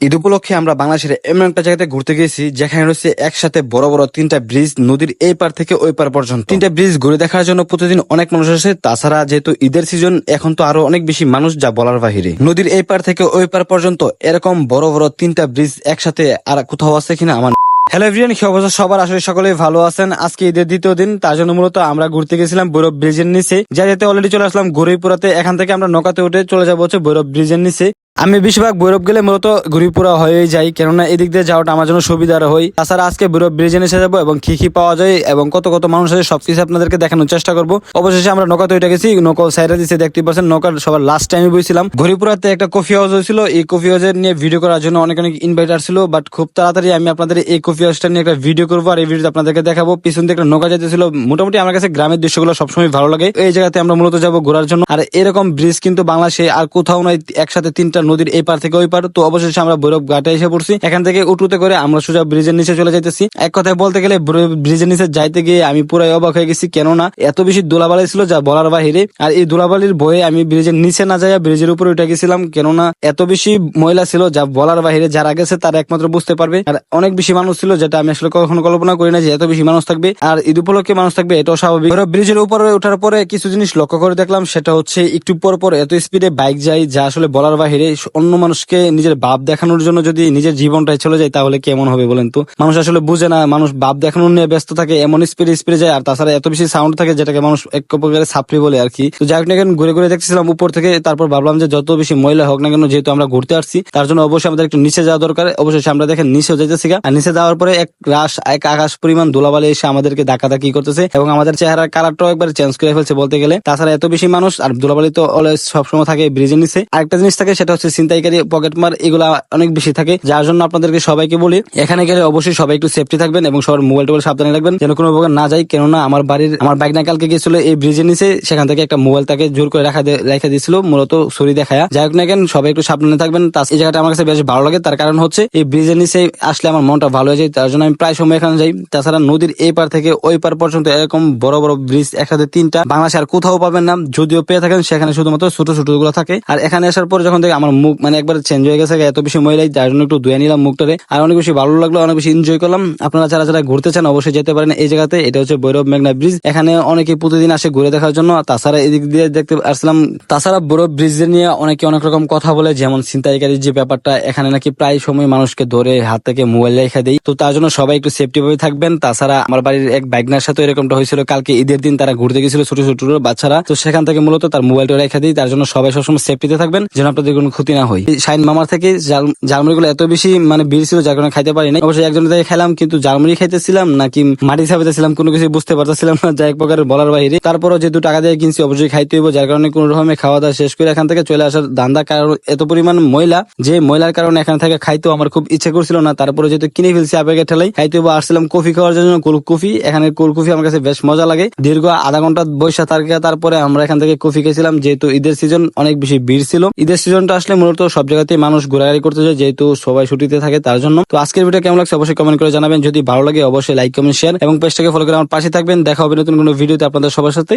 ঈদ উপলক্ষে আমরা বাংলাদেশের এমন একটা জায়গাতে ঘুরতে গেছি যেখানে রয়েছে একসাথে বড় বড় তিনটা ব্রিজ নদীর এই পার থেকে ওই পার পর্যন্ত। তিনটা ব্রিজ ঘুরে দেখার জন্য প্রতিদিন অনেক মানুষ আসে, তাছাড়া যেহেতু ঈদের সিজন এখন তো আরও অনেক বেশি মানুষ যা বলার বাহিরে। নদীর এই পার থেকে ওই পার পর্যন্ত এরকম বড় বড় তিনটা ব্রিজ একসাথে আর কোথাও আছে কিনা আমার হ্যালো এভরিয়ান কি অবস্থা? সবার আসলে সকলেই ভালো আছেন। আজকে ঈদের দ্বিতীয় দিন, তার জন্য মূলত আমরা ঘুরতে গেছিলাম বৈরব ব্রিজের নিচে। যা যেতে অলরেডি চলে আসলাম ঘুরিপুরাতে এখান থেকে আমরা নৌকাতে উঠে চলে যাব হচ্ছে বৈরব ব্রিজের নিচে। আমি বেশিরভাগ বৈরব গেলে মূলত ঘুরিপুরা হয়ে যাই, কেননা এদিক দিয়ে যাওয়াটা আমার জন্য সুবিধার হয় তাছাড়া আজকে বৈরব ব্রিজে নিচে যাব এবং কি কি পাওয়া যায় এবং কত কত মানুষ আছে সবকিছু আপনাদেরকে দেখানোর চেষ্টা করব। অবশেষে আমরা নৌকাতে উঠে গেছি নৌকা সাইডে দিচ্ছে দেখতে পাচ্ছেন নৌকার সবার লাস্ট টাইমে বইছিলাম। ঘুরিপুরাতে একটা কফি হাউস হয়েছিল, এই কফি হাউসের নিয়ে ভিডিও করার জন্য অনেক অনেক ইনভাইটার ছিল বাট খুব তাড়াতাড়ি আমি আপনাদের এই কফি হাউসটা নিয়ে একটা ভিডিও করব আর এই ভিডিও আপনাদেরকে দেখাবো। পিছন থেকে একটা নৌকা যেতেছিল মোটামুটি আমার কাছে গ্রামের দৃশ্যগুলো সবসময় ভালো লাগে। এই জায়গাতে আমরা মূলত যাব ঘোরার জন্য। আর এরকম ব্রিজ কিন্তু বাংলাদেশে আর কোথাও নয় একসাথে তিনটা নদীর এই পার থেকে ওই পার, তো অবশেষে আমরা ভৈরব ঘাটে এসে পড়ছি। এখান থেকে উঠুতে করে আমরা সোজা ব্রিজের নিচে চলে যাইতেছি। এক কথায় বলতে গেলে ব্রিজের নিচে যাইতে গিয়ে আমি পুরাই অবাক হয়ে গেছি, কেননা এত বেশি দোলাবালি ছিল যা বলার বাহিরে। আর এই দোলাবালির ভয়ে আমি ব্রিজের নিচে না যাইয়া ব্রিজের উপরে উঠে গেছিলাম, কেননা এত বেশি ময়লা ছিল যা বলার বাহিরে যারা গেছে তারা একমাত্র বুঝতে পারবে। আর অনেক বেশি মানুষ ছিল যেটা আমি আসলে কখনো কল্পনা করি না যে এত বেশি মানুষ থাকবে। আর ঈদ উপলক্ষে মানুষ থাকবে এটাও স্বাভাবিক। ব্রিজের উপরে ওঠার পরে কিছু জিনিস লক্ষ্য করে দেখলাম, সেটা হচ্ছে একটু পর পর এত স্পিডে বাইক যায় যা আসলে বলার বাহিরে অন্য মানুষকে নিজের ভাব দেখানোর জন্য যদি নিজের জীবনটাই চলে যায়, তাহলে কেমন হবে বলেন তো? মানুষ আসলে বুঝে না, মানুষ ভাব দেখানোর নিয়ে ব্যস্ত থাকে, এমন স্পিডে স্পিডে যায়, আর তাছাড়া এত বেশি সাউন্ড থাকে যেটাকে মানুষ এক প্রকারে ছাপড়ি বলে আর কি। তো যাই হোক না কেন, ঘুরে ঘুরে দেখতেছিলাম উপর থেকে, তারপর ভাবলাম যে যত বেশি ময়লা হোক না কেন, যেহেতু আমরা ঘুরতে আসছি, তার জন্য অবশ্যই আমাদের একটু নিচে যাওয়া দরকার। অবশ্যই আমরা দেখেন, নিচেও যাইতেছি গা। আর নিচে যাওয়ার পরে এক রাস এক আকাশ পরিমাণ ধুলাবালি এসে আমাদেরকে ধাক্কা ধাক্কি করতেছে এবং আমাদের চেহারার কালারটাও একবার চেঞ্জ করে ফেলছে বলতে গেলে। তাছাড়া এত বেশি মানুষ, আর ধুলাবালি তো সবসময় থাকে ব্রিজের নিচে। আরেকটা জিনিস থাকে, সেটা হচ্ছে ছিনতাইকারী পকেট মার এগুলা অনেক বেশি থাকে। যার জন্য আপনাদেরকে সবাইকে বলি, এখানে গেলে অবশ্যই সবাই একটু সেফটি থাকবেন এবং সবার মোবাইল টোবাইল সাবধানে রাখবেন যেন কোনো প্রকার না যায়। কেননা আমার বাড়ির, আমার বাইক না কালকে গেছিল এই ব্রিজের নিচে, সেখান থেকে একটা মোবাইল তাকে জোর করে রাখা রেখে দিয়েছিল, মূলত ছড়ি দেখায়া। যাই হোক না কেন, সবাই একটু সাবধানে থাকবেন। তার এই জায়গাটা আমার কাছে বেশ ভালো লাগে, তার কারণ হচ্ছে এই ব্রিজের নিচে আসলে আমার মনটা ভালো হয়ে যায়, তার জন্য আমি প্রায় সময় এখানে যাই। তাছাড়া নদীর এই পার থেকে ওই পার পর্যন্ত এরকম বড় বড় ব্রিজ একসাথে তিনটা। বাংলাদেশে আর কোথাও পাবেন না, যদিও পেয়ে থাকেন, সেখানে শুধুমাত্র ছোট ছোটগুলো থাকে। আর এখানে আসার পর যখন থেকে আমার মুখ মানে একবার চেঞ্জ হয়ে গেছে, এত বেশি মহিলাই, যার জন্য একটু ধুয়ে নিলাম মুখটারে আর অনেক বেশি ভালো লাগল, অনেক বেশি এনজয় করলাম। আপনারা যারা যারা ঘুরতে চান, অবশ্যই যেতে পারেন এই জায়গাতে। এটা হচ্ছে বৈরব মেঘনা ব্রিজ এখানে অনেকে প্রতিদিন আসে ঘুরে দেখার জন্য। তাছাড়া এদিক দিয়ে দেখতে আসলাম, তাছাড়া ভৈরব ব্রিজ নিয়ে অনেকে অনেক রকম কথা বলে, যেমন ছিনতাইকারীর যে ব্যাপারটা, এখানে নাকি প্রায় সময় মানুষকে ধরে হাত থেকে মোবাইল রেখে দেয় তো তার জন্য সবাই একটু সেফটি ভাবে থাকবেন। তাছাড়া আমার বাড়ির এক বাইকনার সাথে এরকমটা হয়েছিল, কালকে ঈদের দিন তারা ঘুরতে গেছিল ছোট ছোট বাচ্চারা। তো সেখান থেকে মূলত তার মোবাইলটা রেখে দিই। তার জন্য সবাই সবসময় সেফটিতে থাকবেন। যেন আপনাদের কোনো ক্ষতি না হয়। শাইন মামার থেকে জার্মানি গুলো এত বেশি মানে ভিড় ছিল, যার কারণে খাইতে পারি না অবশ্যই একজনের থেকে খেলাম, কিন্তু জার্মানি খাইতেছিলাম, নাকি মাটি ছাপাইতেছিলাম, কোনো কিছু বুঝতে পারতেছিলাম না যা এক প্রকারের বলার বাইরে। তারপরও যেহেতু টাকা দিয়ে কিনছি, অবশ্যই খাইতে হইব, যার কারণে কোনো রকমে খাওয়া দাওয়া শেষ করে এখান থেকে চলে আসার দান্দা কারণ এত পরিমাণ ময়লা, যে ময়লার কারণে এখান থেকে খাইতেও আমার খুব ইচ্ছে করছিল না। তারপরে যেহেতু কিনে ফেলছি আবেগে ঠেলাই খাইতে হইব, আসছিলাম কফি খাওয়ার জন্য কোল্ড কফি এখানে কোল্ড কফি আমার কাছে বেশ মজা লাগে। দীর্ঘ আধা ঘণ্টা বৈশা থাকে তারপরে আমরা এখান থেকে কফি খেয়েছিলাম, যেহেতু ঈদের সিজন অনেক বেশি ভিড় ছিল। ঈদের সিজনটা মূলত সব জায়গাতেই মানুষ ঘোরাঘুরি করতে যায়, যেহেতু সবাই ছুটিতে থাকে তার জন্য। তো আজকের ভিডিও কেমন লাগছে অবশ্যই কমেন্ট করে জানাবেন। যদি ভালো লাগে অবশ্যই লাইক কমেন্ট শেয়ার এবং পেজটাকে ফলো করে আমার পাশে থাকবেন। দেখা হবে নতুন কোনো ভিডিওতে আপনাদের সবার সাথে।